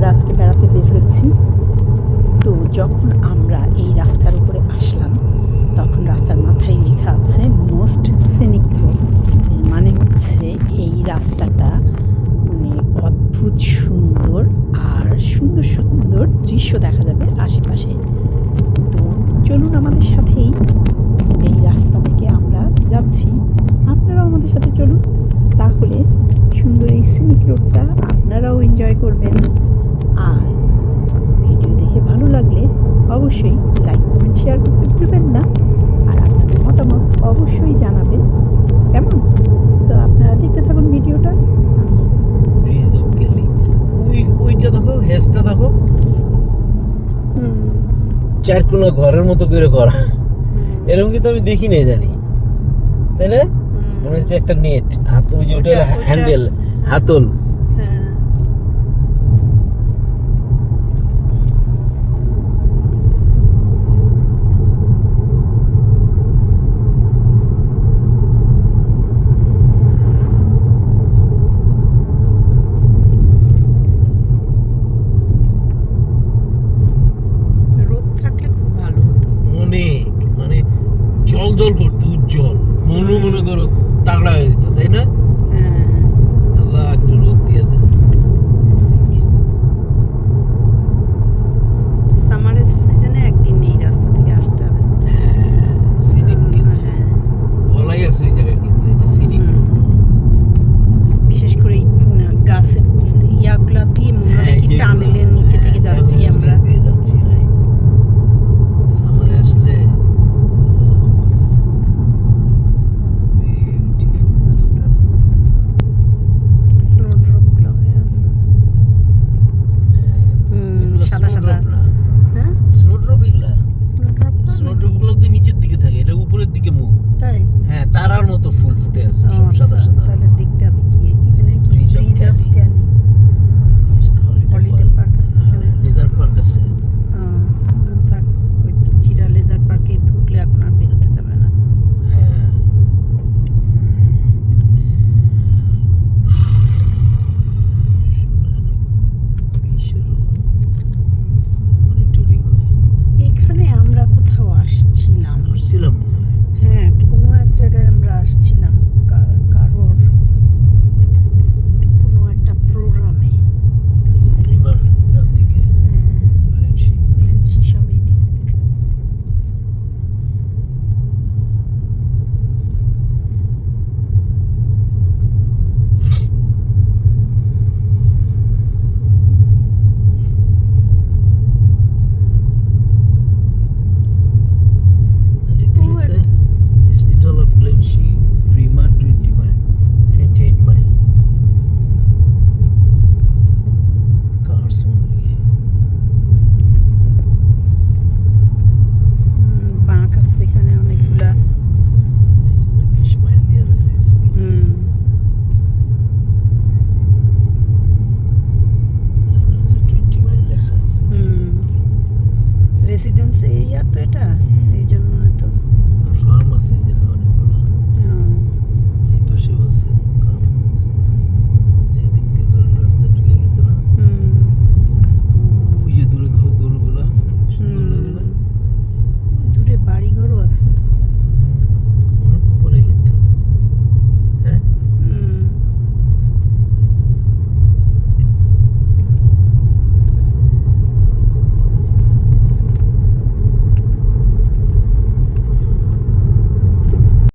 আমরা আজকে বেড়াতে বের হয়েছি। তো যখন আমরা এই রাস্তার উপরে আসলাম, তখন রাস্তার মাথায় লেখা আছে মোস্ট সিনিক রোড মানে হচ্ছে এই রাস্তাটা মানে অদ্ভুত, সুন্দর আর সুন্দর সুন্দর দৃশ্য দেখা যাবে আশেপাশে। তো চলুন আমাদের সাথেই এই রাস্তা থেকে আমরা যাচ্ছি। আপনারাও আমাদের সাথে চলুন। তাহলে সুন্দর এই সিনিক রোডটা আপনারাও এনজয় করবেন আর ভিডিও দেখে ভালো লাগলে অবশ্যই লাইক কমেন্ট শেয়ার করতে ভুলবেন না। আর আপনাদের মতামত অবশ্যই জানাবেন। কেমন? তো আপনারা দেখতে থাকুন ভিডিওটা। আমি ওইটা দেখো হেসটা দেখো। চার কোনা ঘরের মতো করে করা এরকম কিন্তু আমি দেখি নাই জানি। তাই না? মনে হচ্ছে একটা নেট হাত ওই যে ওটা- হ্যান্ডেল হাতল। প্রচণ্ড দুর্জল মনে মনে করো তাগড়া হয়ে যেত।